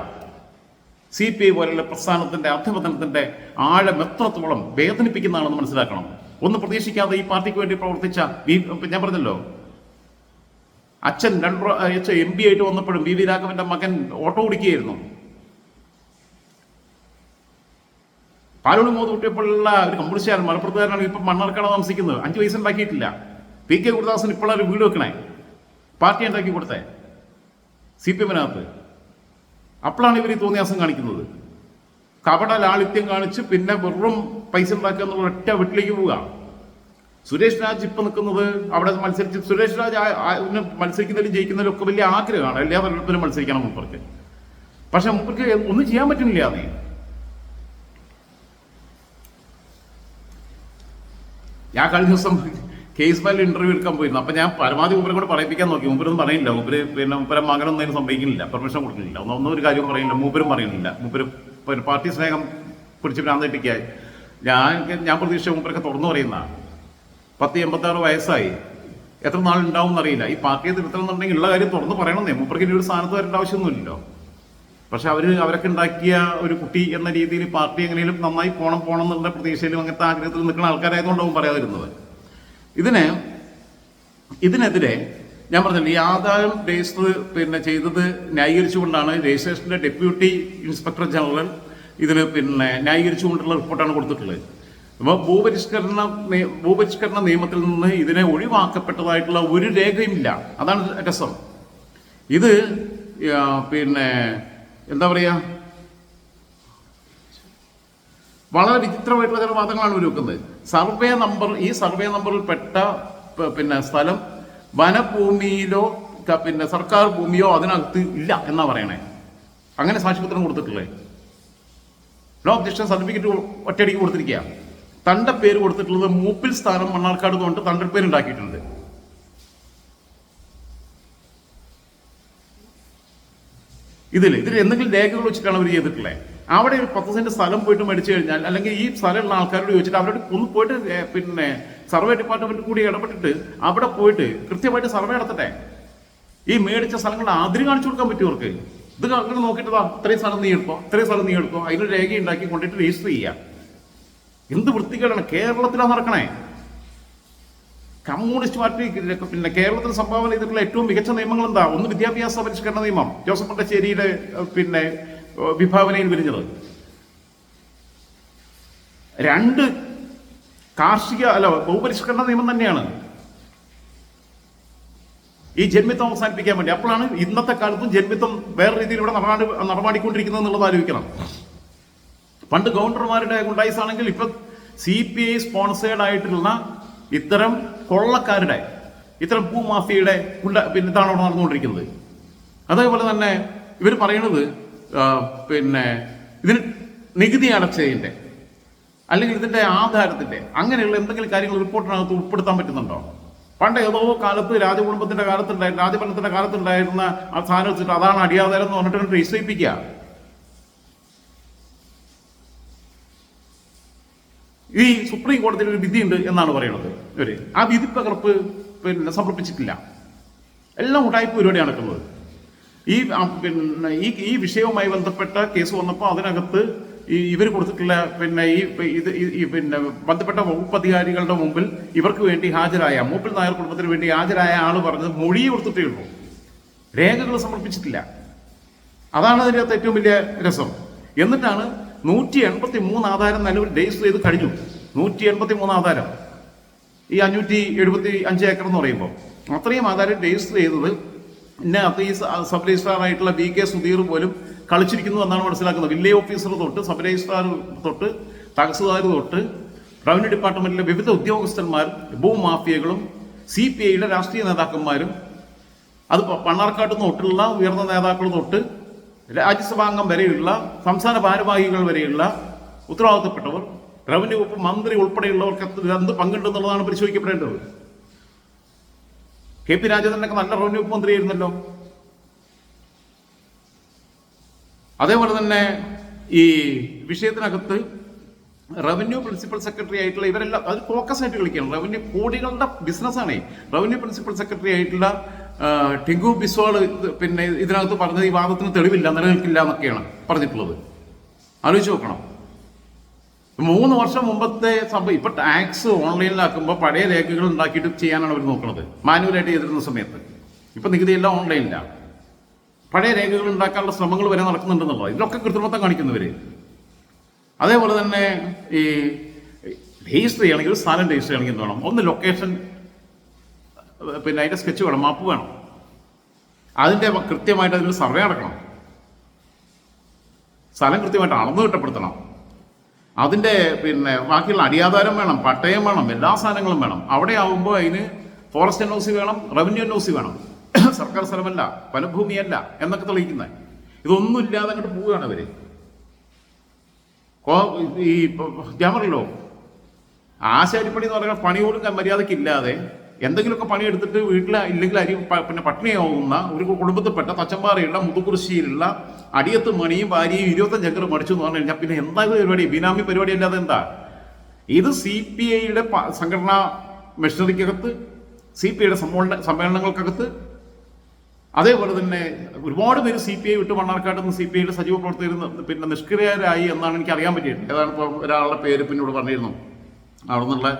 സി പി ഐ പോലുള്ള പ്രസ്ഥാനത്തിന്റെ അധപതനത്തിന്റെ ആഴം എത്രത്തോളം വേദനിപ്പിക്കുന്നതാണെന്ന് മനസ്സിലാക്കണം. ഒന്ന് പ്രതീക്ഷിക്കാതെ ഈ പാർട്ടിക്ക് വേണ്ടി പ്രവർത്തിച്ച ഞാൻ പറഞ്ഞല്ലോ. അച്ഛൻ രണ്ട് അച്ഛൻ എം പി ആയിട്ട് വന്നപ്പോഴും വി വി രാഘവന്റെ മകൻ ഓട്ടോ ഓടിക്കുകയായിരുന്നു. പാലോട് മോദി കുട്ടിയപ്പോഴുള്ള ഒരു കമ്മ്യൂണിസ്റ്റുകാരൻ മലപ്പുറത്തുകാരനാണ് ഇപ്പം മണ്ണാർക്കാട് താമസിക്കുന്നത്. അഞ്ച് പൈസ ഉണ്ടാക്കിയിട്ടില്ല. പി കെ ഗുരുദാസൻ ഇപ്പോഴൊരു വീട് വെക്കണേ. പാർട്ടി ഉണ്ടാക്കി കൊടുത്തേ. സി പി എമ്മിനകത്ത്. അപ്പോഴാണ് ഇവർ ഈ തോന്നിയാസം കാണിക്കുന്നത്. കപട ലാളിത്യം കാണിച്ച് പിന്നെ വെറും പൈസ ഉണ്ടാക്കുക എന്നുള്ള ഒറ്റ വീട്ടിലേക്ക് പോവുക. സുരേഷ് രാജ് ഇപ്പൊ നിൽക്കുന്നത് അവിടെ മത്സരിച്ച് സുരേഷ് രാജ് മത്സരിക്കുന്നതിലും ജയിക്കുന്നതിലും ഒക്കെ വലിയ ആഗ്രഹമാണ്. എല്ലാ തെരഞ്ഞെടുപ്പിലും മത്സരിക്കണം മുമ്പർക്ക് പക്ഷെ മുമ്പർക്ക് ഒന്നും ചെയ്യാൻ പറ്റുന്നില്ല അതേ. ഞാൻ കഴിഞ്ഞ ദിവസം കേസ് ഫയൽ ഇന്റർവ്യൂ എടുക്കാൻ പോയിരുന്നു. അപ്പൊ ഞാൻ പരമാവധി ഉപരെ കൂടെ പറയിപ്പിക്കാൻ നോക്കി. മൂപ്പരൊന്നും പറയില്ല. മൂപ്പര് പിന്നെ മൂപ്പരം മകനൊന്നും അതിന് സംഭവിക്കുന്നില്ല പെർമിഷൻ കൊടുക്കുന്നില്ല. ഒന്നും ഒന്നും ഒരു കാര്യവും പറയില്ല മൂപ്പരും പറയുന്നില്ല. മൂപ്പര് പാർട്ടി സ്നേഹം പിടിച്ച് ഭ്രാന്തിട്ടിക്കുക ഞാൻ ഞാൻ പ്രതീക്ഷ മൂപ്പരൊക്കെ തുറന്നു പറയുന്ന പത്ത് എൺപത്തി ആറ് വയസ്സായി. എത്ര നാൾ ഉണ്ടാവും എന്നറിയില്ല. ഈ പാർട്ടിയെ തിരുത്തണമെന്നുണ്ടെങ്കിൽ ഉള്ള കാര്യം തുറന്നു പറയണമെന്നേ. മൂപ്പർക്ക് ഇനി ഒരു സ്ഥാനത്ത് വരേണ്ട ആവശ്യമൊന്നുമില്ലല്ലോ. പക്ഷെ അവർ അവരൊക്കെ ഉണ്ടാക്കിയ ഒരു കുട്ടി എന്ന രീതിയിൽ പാർട്ടി എങ്ങനെയും നന്നായി പോണം പോണം എന്നുള്ള പ്രതീക്ഷയിലും അങ്ങനത്തെ ആഗ്രഹത്തിൽ നിൽക്കുന്ന ആൾക്കാരായതുകൊണ്ടാവും പറയാതിരുന്നത്. ഇതിന് ഇതിനെതിരെ ഞാൻ പറഞ്ഞില്ല ഈ ആദായം രജിസ്റ്റർ പിന്നെ ചെയ്തത് ന്യായീകരിച്ചുകൊണ്ടാണ് രജിസ്ട്രേഷന്റെ ഡെപ്യൂട്ടി ഇൻസ്പെക്ടർ ജനറൽ ഇതിന് പിന്നെ ന്യായീകരിച്ചുകൊണ്ടുള്ള റിപ്പോർട്ടാണ് കൊടുത്തിട്ടുള്ളത്. അപ്പോൾ ഭൂപരിഷ്കരണ ഭൂപരിഷ്കരണ നിയമത്തിൽ നിന്ന് ഇതിനെ ഒഴിവാക്കപ്പെട്ടതായിട്ടുള്ള ഒരു രേഖയും ഇല്ല അതാണ് രസം. ഇത് പിന്നെ എന്താ പറയുക വളരെ വിചിത്രമായിട്ടുള്ള ചില വാദങ്ങളാണ് ഇവർ വെക്കുന്നത് സർവേ നമ്പർ ഈ സർവേ നമ്പറിൽ പെട്ട പിന്നെ സ്ഥലം വനഭൂമിയിലോ പിന്നെ സർക്കാർ ഭൂമിയോ അതിനകത്ത് ഇല്ല എന്നാ പറയണേ. അങ്ങനെ സാക്ഷ്യപത്രം കൊടുത്തിട്ടില്ലേ? നോ ഒബ്ജക്ഷൻ സർട്ടിഫിക്കറ്റ് ഒറ്റയടിക്ക് കൊടുത്തിരിക്കുക തന്റെ പേര് കൊടുത്തിട്ടുള്ളത് മൂപ്പിൽ സ്ഥാനം മണ്ണാർക്കാട് കൊണ്ട് തന്റെ പേര് ഉണ്ടാക്കിയിട്ടുണ്ട്. ഇതിൽ ഇതിൽ എന്തെങ്കിലും രേഖകൾ വെച്ചിട്ടാണ് അവർ ചെയ്തിട്ടുള്ളത് അവിടെ ഒരു പത്ത് സെന്റ് സ്ഥലം പോയിട്ട് മേടിച്ചു കഴിഞ്ഞാൽ അല്ലെങ്കിൽ ഈ സ്ഥലമുള്ള ആൾക്കാരോട് ചോദിച്ചിട്ട് അവരോട് ഒന്ന് പോയിട്ട് പിന്നെ സർവേ ഡിപ്പാർട്ട്മെന്റ് കൂടി ഇടപെട്ടിട്ട് അവിടെ പോയിട്ട് കൃത്യമായിട്ട് സർവേ നടത്തട്ടെ. ഈ മേടിച്ച സ്ഥലങ്ങളുടെ ആതിരി കാണിച്ചു കൊടുക്കാൻ പറ്റും അവർക്ക് ഇത് അങ്ങനെ നോക്കിയിട്ട് ഇത്രയും സ്ഥലം നീ എടുക്കോ ഇത്രയും സ്ഥലം നീ എടുക്കോ അതിന് രേഖ ഉണ്ടാക്കി കൊണ്ടിട്ട് രജിസ്റ്റർ ചെയ്യാം. എന്ത് വൃത്തികേടാണ്. കേരളത്തിലാണ് നടക്കണേ. കമ്മ്യൂണിസ്റ്റ് പാർട്ടി പിന്നെ കേരളത്തിൽ സംഭാവന ചെയ്തിട്ടുള്ള ഏറ്റവും മികച്ച നിയമങ്ങൾ എന്താ ഒന്ന് വിദ്യാഭ്യാസ പരിഷ്കരണ നിയമം. ജോസഫ് മണ്ടശ്ശേരിയുടെ പിന്നെ വിഭാവനയിൽ വിരിഞ്ഞത്. രണ്ട് കാർഷിക അല്ല ഭൂപരിഷ്കരണ നിയമം തന്നെയാണ്. ഈ ജന്മിത്വം അവസാനിപ്പിക്കാൻ വേണ്ടി. അപ്പോഴാണ് ഇന്നത്തെ കാലത്തും ജന്മിത്വം വേറെ രീതിയിൽ ഇവിടെ നടമാടി നടമാടിക്കൊണ്ടിരിക്കുന്നത് എന്നുള്ളത് ആലോചിക്കണം. പണ്ട് ഗവർണർമാരുടെ ഗുണ്ടായിസ് ആണെങ്കിൽ ഇപ്പൊ സി പി ഐ സ്പോൺസേഡ് ആയിട്ടുള്ള ഇത്തരം കൊള്ളക്കാരുടെ ഇത്തരം ഭൂമാഫിയുടെ ഗുണ്ട പിന്നെ ഇതാണ് ഇവിടെ നടന്നുകൊണ്ടിരിക്കുന്നത്. അതേപോലെ തന്നെ ഇവർ പറയുന്നത് പിന്നെ ഇതിന് നികുതി അടച്ചതിന്റെ അല്ലെങ്കിൽ ഇതിന്റെ ആധാരത്തിന്റെ അങ്ങനെയുള്ള എന്തെങ്കിലും കാര്യങ്ങൾ റിപ്പോർട്ടിനകത്ത് ഉൾപ്പെടുത്താൻ പറ്റുന്നുണ്ടോ? പണ്ട് ഏതോ കാലത്ത് രാജകുടുംബത്തിന്റെ കാലത്തുണ്ടായിരുന്ന രാജഭരണത്തിന്റെ കാലത്തുണ്ടായിരുന്ന ആ സാധനം വെച്ചിട്ട് അതാണ് അടിയാധാരം എന്ന് പറഞ്ഞിട്ട് ചെയ്യിപ്പിക്കുക ഈ സുപ്രീം കോടതിയിൽ ഒരു വിധിയുണ്ട് എന്നാണ് പറയുന്നത് ഇവർ. ആ വിധി പകർപ്പ് പിന്നെ സമർപ്പിച്ചിട്ടില്ല. എല്ലാം ഉടായ്പ പരിപാടി നടക്കുന്നത്. ഈ പിന്നെ ഈ ഈ വിഷയവുമായി ബന്ധപ്പെട്ട കേസ് വന്നപ്പോൾ അതിനകത്ത് ഈ ഇവർ കൊടുത്തിട്ടുള്ള പിന്നെ ഈ ഇത് ഈ- പിന്നെ ബന്ധപ്പെട്ട വകുപ്പ് അധികാരികളുടെ മുമ്പിൽ ഇവർക്ക് വേണ്ടി ഹാജരായ മൂപ്പിൽ നായർ കുടുംബത്തിന് വേണ്ടി ഹാജരായ ആൾ പറഞ്ഞത് മൊഴി കൊടുത്തിട്ടേ ഉള്ളൂ. രേഖകൾ സമർപ്പിച്ചിട്ടില്ല. അതാണ് അതിന്റെ അകത്ത് ഏറ്റവും വലിയ രസം. എന്നിട്ടാണ് നൂറ്റി എൺപത്തി മൂന്ന് ആധാരം നിലവിൽ രജിസ്റ്റർ ചെയ്ത് കഴിഞ്ഞു. നൂറ്റി എൺപത്തി മൂന്ന് ആധാരം. ഈ അഞ്ഞൂറ്റി എഴുപത്തി അഞ്ച് ഏക്കർ എന്ന് പറയുമ്പോൾ അത്രയും ആധാരം രജിസ്റ്റർ ചെയ്തത് ഇതിനകത്ത് ഈ സബ് രജിസ്ട്രാർ ആയിട്ടുള്ള വി കെ സുധീർ പോലും കളിച്ചിരിക്കുന്നു എന്നാണ് മനസ്സിലാക്കുന്നത്. വില്ലേജ് ഓഫീസർ തൊട്ട് സബ് രജിസ്ട്രാർ തൊട്ട് തഹസിൽദാർ തൊട്ട് റവന്യൂ ഡിപ്പാർട്ട്മെന്റിലെ വിവിധ ഉദ്യോഗസ്ഥന്മാരും ഭൂമാഫിയകളും സി പി ഐയുടെ രാഷ്ട്രീയ നേതാക്കന്മാരും അത് പണ്ണാർക്കാട്ട് തൊട്ടുള്ള ഉയർന്ന നേതാക്കൾ തൊട്ട് രാജ്യസഭാംഗം വരെയുള്ള സംസ്ഥാന ഭാരവാഹികൾ വരെയുള്ള ഉത്തരവാദിത്തപ്പെട്ടവർ റവന്യൂ വകുപ്പ് മന്ത്രി ഉൾപ്പെടെയുള്ളവർക്ക് എന്ത് പങ്കുണ്ടെന്നുള്ളതാണ് പരിശോധിക്കപ്പെടേണ്ടത്. കെ പി രാജേന്ദ്രനൊക്കെ നല്ല റവന്യൂ മന്ത്രിയായിരുന്നല്ലോ. അതേപോലെ തന്നെ ഈ വിഷയത്തിനകത്ത് റവന്യൂ പ്രിൻസിപ്പൽ സെക്രട്ടറി ആയിട്ടുള്ള ഇവരെല്ലാം അത് ഫോക്കസ് ആയിട്ട് കളിക്കുകയാണ്. റവന്യൂ കോടികളുടെ ബിസിനസ്സാണ് റവന്യൂ പ്രിൻസിപ്പൽ സെക്രട്ടറി ആയിട്ടുള്ള ടിങ്കു ബിസ്വാൾ പിന്നെ ഇതിനകത്ത് പറഞ്ഞത് ഈ വാദത്തിന് തെളിവില്ല നിലനിൽക്കില്ല എന്നൊക്കെയാണ് പറഞ്ഞിട്ടുള്ളത്. ആലോചിച്ച് നോക്കണം. മൂന്ന് വർഷം മുമ്പത്തെ സംഭവം ഇപ്പൊ ടാക്സ് ഓൺലൈനിലാക്കുമ്പോൾ പഴയ രേഖകൾ ഉണ്ടാക്കിയിട്ട് ചെയ്യാനാണ് അവർ നോക്കുന്നത്. മാനുവലായിട്ട് ചെയ്തിരുന്ന സമയത്ത്. ഇപ്പൊ നികുതി എല്ലാം ഓൺലൈനിലാണ് പഴയ രേഖകൾ ഉണ്ടാക്കാനുള്ള ശ്രമങ്ങൾ വരെ നടക്കുന്നുണ്ടെന്നുള്ളത്. ഇതിലൊക്കെ കൃത്രിമത്വം കാണിക്കുന്നവര്. അതേപോലെ തന്നെ ഈ രജിസ്റ്റർ ചെയ്യണമെങ്കിൽ സ്ഥലം രജിസ്റ്റർ ചെയ്യണമെങ്കിൽ എന്ത് വേണം? ഒന്ന് ലൊക്കേഷൻ പിന്നെ അതിന്റെ സ്കെച്ച് വേണം മാപ്പ് വേണം. അതിന്റെ കൃത്യമായിട്ട് അതിന് സർവേ നടക്കണം. സ്ഥലം കൃത്യമായിട്ട് അളന്ന് തിട്ടപ്പെടുത്തണം അതിന്റെ പിന്നെ ബാക്കിയുള്ള അടിയാധാരം വേണം പട്ടയം വേണം എല്ലാ സാധനങ്ങളും വേണം. അവിടെ ആവുമ്പോൾ അതിന് ഫോറസ്റ്റ് എൻ ഒ സി വേണം റവന്യൂ എൻ ഒ സി വേണം. (coughs) സർക്കാർ സ്ഥലമല്ല വനഭൂമിയല്ല എന്നൊക്കെ തെളിയിക്കുന്നത് ഇതൊന്നും ഇല്ലാതെ അങ്ങോട്ട് പോവുകയാണ് അവർ കോ- ഈ ഞാൻ പറഞ്ഞല്ലോ ആശാരിപ്പണി എന്ന് പറഞ്ഞാൽ പണി പോലും മര്യാദക്കില്ലാതെ എന്തെങ്കിലുമൊക്കെ പണിയെടുത്തിട്ട് വീട്ടിൽ ഇല്ലെങ്കിൽ അരി പിന്നെ പട്ടിണിയാവുന്ന ഒരു കുടുംബത്തിൽപ്പെട്ട തച്ചമ്പാറയുള്ള മുതുകുറിശ്ശിയിലുള്ള അടിയത്ത് മണിയും ഭാര്യയും ഇരുപത്തഞ്ച് ഏക്കർ മടിച്ചു എന്ന് പറഞ്ഞു കഴിഞ്ഞാൽ പിന്നെ എന്താ പരിപാടി? ബിനാമി പരിപാടി അല്ലാതെ എന്താ? ഇത് സി പി ഐയുടെ സംഘടനാ മെഷീനറിക്കകത്ത് സി പി ഐയുടെ സമ്മേളന സമ്മേളനങ്ങൾക്കകത്ത്. അതേപോലെ തന്നെ ഒരുപാട് പേര് സി പി ഐ വിട്ട് മണ്ണാർക്കാട്ട് നിന്ന് സി പി ഐയുടെ സജീവ പ്രവർത്തകർ പിന്നെ നിഷ്ക്രിയരായി എന്നാണ് എനിക്ക് അറിയാൻ പറ്റിയത്. ഏതാണ് ഇപ്പോൾ ഒരാളുടെ പേര് പിന്നോട് പറഞ്ഞിരുന്നു. അവിടെ നിന്നുള്ള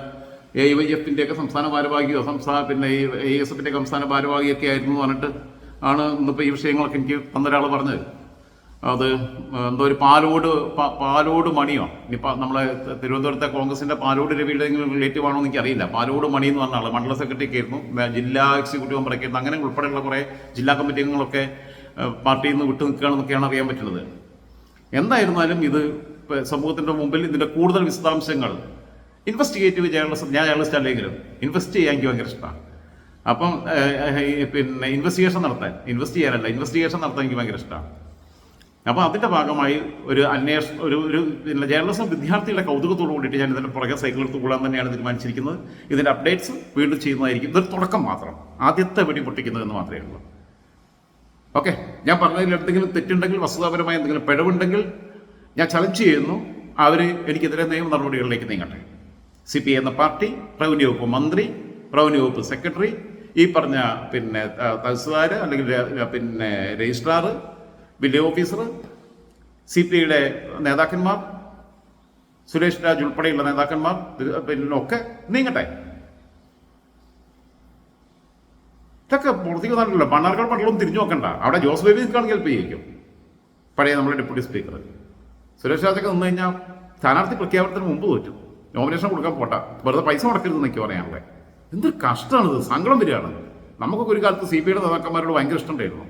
എ വൈ എഫിന്റെ ഒക്കെ സംസ്ഥാന ഭാരവാഹിയോ സംസ്ഥാന പിന്നെ എ എസ് എഫിന്റെ സംസ്ഥാന ഭാരവാഹിയൊക്കെ ആയിരുന്നു പറഞ്ഞിട്ട് ആണ് ഇന്നിപ്പോൾ ഈ വിഷയങ്ങളൊക്കെ എനിക്ക് തന്നൊരാൾ പറഞ്ഞത്. അത് എന്തോ ഒരു പാലോട് പാലോട് മണിയോ? ഇനിയിപ്പോൾ നമ്മളെ തിരുവനന്തപുരത്തെ കോൺഗ്രസിന്റെ പാലോട് രവിയുടെ റിലേറ്റീവ് ആണോ എന്ന് എനിക്കറിയില്ല. പാലോട് മണി എന്ന് പറഞ്ഞ ആൾ മണ്ഡല സെക്രട്ടറി ആയിരുന്നു ജില്ലാ എക്സിക്യൂട്ടീവ് മെമ്പറൊക്കെ ആയിരുന്നു അങ്ങനെ ഉൾപ്പെടെയുള്ള കുറേ ജില്ലാ കമ്മിറ്റി അംഗങ്ങളൊക്കെ പാർട്ടിയിൽ നിന്ന് വിട്ടു നിൽക്കുകയാണെന്നൊക്കെയാണ് അറിയാൻ പറ്റുന്നത്. എന്തായിരുന്നാലും ഇത് സമൂഹത്തിന്റെ മുമ്പിൽ ഇതിന്റെ കൂടുതൽ വിശദാംശങ്ങൾ ഇൻവെസ്റ്റിഗേറ്റീവ് ജേർണലിസ്റ്റ് ഞാൻ ജേർണലിസ്റ്റ് അല്ലെങ്കിലും ഇൻവെസ്റ്റ് ചെയ്യാൻ എനിക്ക് ഭയങ്കര ഇഷ്ടമാണ് അപ്പം പിന്നെ ഇൻവെസ്റ്റിഗേഷൻ നടത്താൻ ഇൻവെസ്റ്റ് ചെയ്യാനല്ല ഇൻവെസ്റ്റിഗേഷൻ നടത്താൻ എനിക്ക് ഭയങ്കര ഇഷ്ടമാണ് അപ്പോൾ അതിന്റെ ഭാഗമായി ഒരു അന്വേഷണം ഒരു ഒരു പിന്നെ ജേർണലിസം വിദ്യാർത്ഥികളുടെ കൗതുകത്തോട് കൂടിയിട്ട് ഞാൻ ഇതിന്റെ പുറകെ സൈക്കിൾ എടുത്ത് കൂടാൻ തന്നെയാണ് തീരുമാനിച്ചിരിക്കുന്നത്. ഇതിന്റെ അപ്ഡേറ്റ്സ് വീണ്ടും ചെയ്യുന്നതായിരിക്കും. ഇതൊരു തുടക്കം മാത്രം. ആദ്യത്തെ വെടി പൊട്ടിക്കുന്നത് എന്ന് മാത്രമേ ഉള്ളൂ. ഓക്കെ ഞാൻ പറഞ്ഞതിൽ എന്തെങ്കിലും തെറ്റുണ്ടെങ്കിൽ വസ്തുതാപരമായ എന്തെങ്കിലും പിഴവുണ്ടെങ്കിൽ ഞാൻ ചലഞ്ച് ചെയ്യുന്നു. അവർ എനിക്കെതിരെ നിയമ നടപടികളിലേക്ക് നീങ്ങട്ടെ. സി പി എന്ന പാർട്ടി റവന്യൂ വകുപ്പ് മന്ത്രി റവന്യൂ വകുപ്പ് സെക്രട്ടറി ഈ പറഞ്ഞ പിന്നെ തഹസിൽദാർ അല്ലെങ്കിൽ പിന്നെ registrar village officer C P ഐയുടെ നേതാക്കന്മാർ സുരേഷ് രാജ് ഉൾപ്പെടെയുള്ള നേതാക്കന്മാർ ഒക്കെ നീങ്ങട്ടെ. ഇതൊക്കെ പുറത്തേക്ക് വന്നിട്ടില്ല മണ്ണാർക്കാട് മണ്ഡലം തിരിഞ്ഞു നോക്കണ്ട. അവിടെ ജോസ് ബേബി നിൽക്കുകയാണെങ്കിൽ ഹെൽപ്പ് ചെയ്യിക്കും പഴയ നമ്മുടെ ഡെപ്യൂട്ടി സ്പീക്കർ. സുരേഷ് രാജൊക്കെ നിന്ന് കഴിഞ്ഞാൽ സ്ഥാനാർത്ഥി പ്രഖ്യാപനത്തിന് മുമ്പ് തോറ്റു. നോമിനേഷൻ കൊടുക്കാൻ പോട്ട. വെറുതെ പൈസ മുടക്കരുത് എന്നൊക്കെ പറയാനുള്ളത്. എന്തൊരു കഷ്ടമാണിത്. സങ്കടം വരികയാണ്. നമുക്കൊക്കെ ഒരു കാലത്ത് സി പി ഐയുടെ നേതാക്കന്മാരോട് ഭയങ്കര ഇഷ്ടമുണ്ടായിരുന്നു.